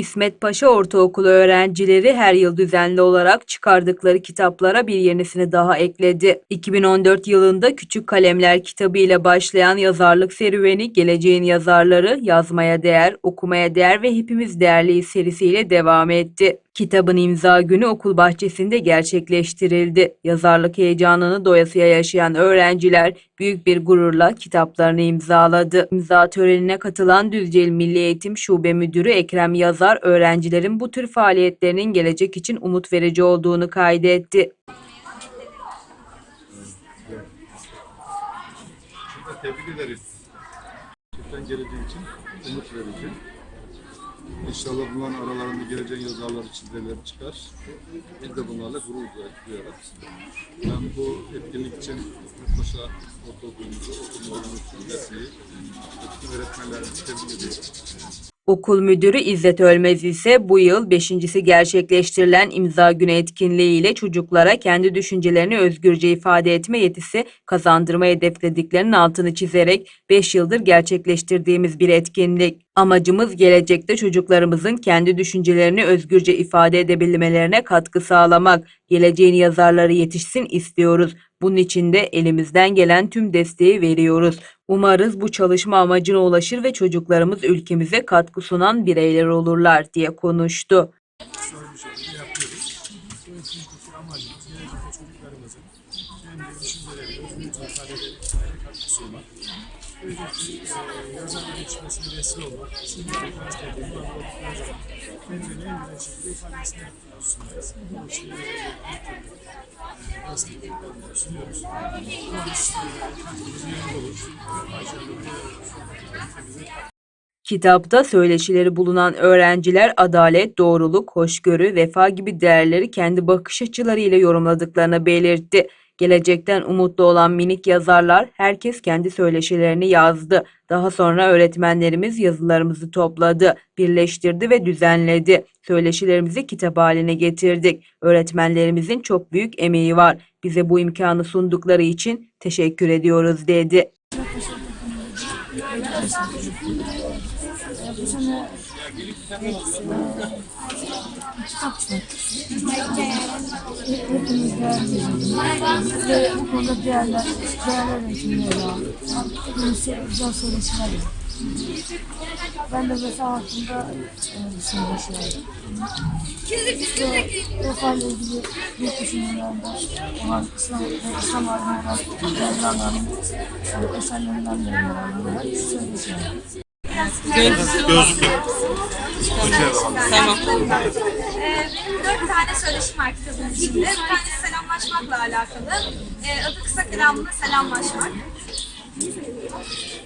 İsmet Paşa Ortaokulu öğrencileri her yıl düzenli olarak çıkardıkları kitaplara bir yenisini daha ekledi. 2014 yılında Küçük Kalemler kitabı ile başlayan yazarlık serüveni geleceğin yazarları yazmaya değer, okumaya değer ve hepimiz değerliyiz serisiyle devam etti. Kitabın imza günü okul bahçesinde gerçekleştirildi. Yazarlık heyecanını doyasıya yaşayan öğrenciler büyük bir gururla kitaplarını imzaladı. İmza törenine katılan Düzce İl Milli Eğitim Şube Müdürü Ekrem Yazar, öğrencilerin bu tür faaliyetlerinin gelecek için umut verici olduğunu kaydetti. Tebrik ederiz. Gerçekten geleceği için umut verici. İnşallah bunların aralarında geleceğin yazarları, çizgileri çıkar. Biz de bunlarla gurur duyarız. Ben bu etkinlik için Paşa Ortaokulumuzu, okulumuzun dersiyi, bütün öğretmenlerimizi. Okul müdürü İzzet Ölmez ise bu yıl beşincisi gerçekleştirilen imza günü etkinliğiyle çocuklara kendi düşüncelerini özgürce ifade etme yetisi kazandırma hedeflediklerinin altını çizerek 5 yıldır gerçekleştirdiğimiz bir etkinlik. Amacımız gelecekte çocuklarımızın kendi düşüncelerini özgürce ifade edebilmelerine katkı sağlamak. Geleceğin yazarları yetişsin istiyoruz. Bunun için de elimizden gelen tüm desteği veriyoruz. Umarız bu çalışma amacına ulaşır ve çocuklarımız ülkemize katkı sunan bireyler olurlar diye konuştu. Bu etkinlikteki amacımız gelecekte çocuklarımızın kendi düşünceleri, özgürlükle ifade edebilmelerine katkı sunmak. Böylelikle e, yazarlık yetişmesine vesile olmak, üniversitede kullanılan yazarlık kendilerini en güzel şekilde ifadesini sunarız. Bu için e, bir destekleri sunuyoruz. Umarız e, katkımız yerinde olur. Başarılı bir ülkemize Kitapta söyleşileri bulunan öğrenciler adalet, doğruluk, hoşgörü, vefa gibi değerleri kendi bakış açılarıyla yorumladıklarını belirtti. Gelecekten umutlu olan minik yazarlar herkes kendi söyleşilerini yazdı. Daha sonra öğretmenlerimiz yazılarımızı topladı, birleştirdi ve düzenledi. Söyleşilerimizi kitap haline getirdik. Öğretmenlerimizin çok büyük emeği var. Bize bu imkanı sundukları için teşekkür ediyoruz dedi. Bu sene kitap Hepimiz değerliyiz. Ve bu konuda değerler, değerler eğitimleri var. Hepimiz güzel var. Ben de vefa hakkında e, düşünmüşüm. Ve vefa ile ilgili büyük düşüncelerinde olan İslam İslam alimleri olan Mevlana'nın eserlerinden de yararlanıyorlar. Söyleşiler. Tamam. Ee, benim dört tane söyleşim var kitabın içinde. Bir tanesi selamlaşmakla alakalı. Ee, adı kısa kelamında selamlaşmak.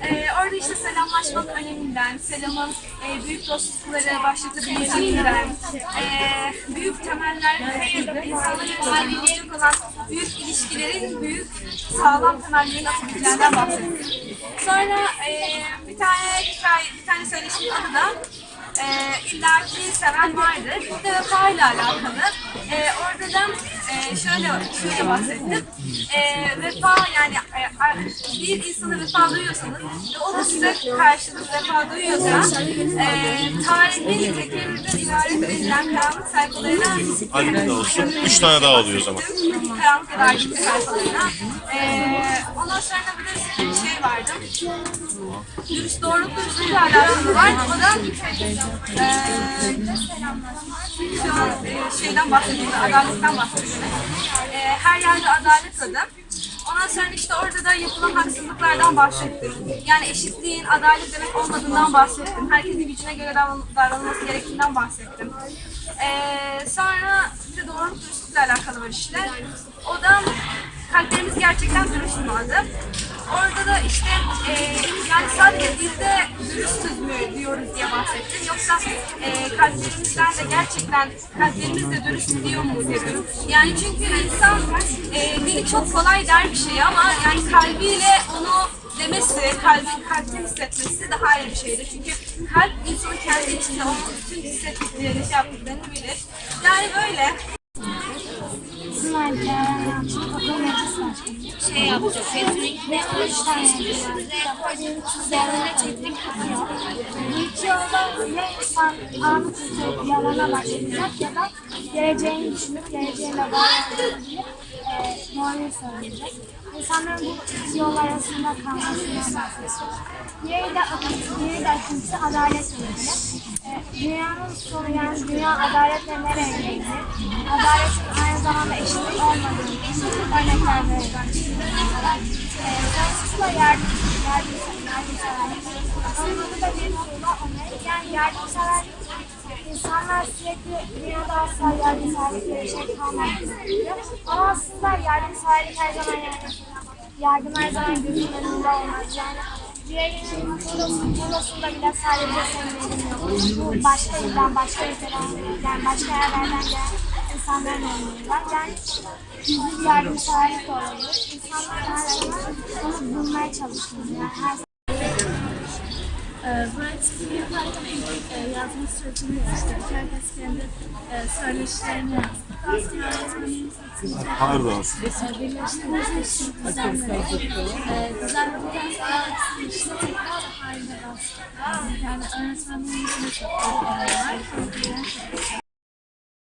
Ee, orada işte selamlaşmanın öneminden, selamın e, büyük dostlukları başlatabileceğinden, e, büyük temeller, insanların kalbine olacak olan büyük ilişkilerin büyük sağlam temellerini atabileceğinden bahsettim. Sonra e, bir tane hikaye, bir tane söyleşimin adı da e, illaki seven vardır. Bu da vefa ile alakalı. E, orada da e, şöyle, şöyle bahsettim. E, vefa yani e, bir insana vefa duyuyorsanız ve o da size karşılık vefa duyuyorsa e, tarihin tekerrürden ibaret edilen karanlık sayfalarına olsun? Üç tane daha oluyor o zaman. Karanlık ya da aydınlık sayfalarına. E, ondan sonra bir de bir şey vardı. Dürüst doğruluk dürüstlükle alakalı var. O da eee şu an e, şeyden bahsediyoruz, adaletten bahsediyoruz. Eee, her yerde adalet adı. Ondan sonra işte orada da yapılan haksızlıklardan bahsettim. Yani eşitliğin adalet demek olmadığından bahsettim. Herkesin gücüne göre davran- davranılması gerektiğinden bahsettim. Eee, sonra bir de doğruluk dürüstlükle alakalı var işte. O da kalplerimiz gerçekten dürüst mü. Orada da işte e, yani sadece dilde dürüstüz mü diyoruz diye bahsettim. Yoksa e, kalplerimizden de gerçekten kalplerimiz de dürüst diyor mu dedim. Yani çünkü insan e, dili çok kolay der bir şey ama yani kalbiyle onu demesi, kalbin kalpten hissetmesi daha iyi bir şeydir. Çünkü kalp insanın kendi içinde onun bütün hissettiklerini, şey yaptıklarını bilir. Yani böyle. Şey yapacağız. Kesinlikle üç tane üzerine çektik. ya insan anı kurtarıp yalana başlayacak ya da geleceğini düşünüp geleceğiyle bağlantılı e, doğruyu söyleyecek. İnsanların bu yol arasında kalmasından bahsediyor. Diğeri de, diğeri adaletle ilgili. E, dünyanın sonu yani dünya adaletle nereye gidiyor? Adaletin aynı zamanda eşitlik olmadığını örnekler e, Fransızla yardım, yardım, yardımseverlik. Anadolu'da da bir nokta onların yani yardımseverlik İnsanlar sürekli dünyada asla yardımseverlik diye bir şey kalmadı diyor. Ama aslında yardımseverlik her zaman yani yardım her zaman gözün önünde olmaz. Yani diğerinin burasında bile sadece senin elin yok. Bu başka ilden, başka ülkeden, yani başka yerlerden gelen insanların olmalılar. Yani gizli bir yardımseverlik de olabilir. İnsanlar her zaman onu bulmaya çalışmalı. Yani her Writing yaparken ilk e, yazma sürecini yaşadık. Herkes kendi e, söyleşilerini yazdı. Aslında öğretmenimiz atınca Pardon. birleştirmesi için düzenledik. Düzenledikten sonra işte tekrar haline bastı. Yani öğretmenlerimizin de çok var.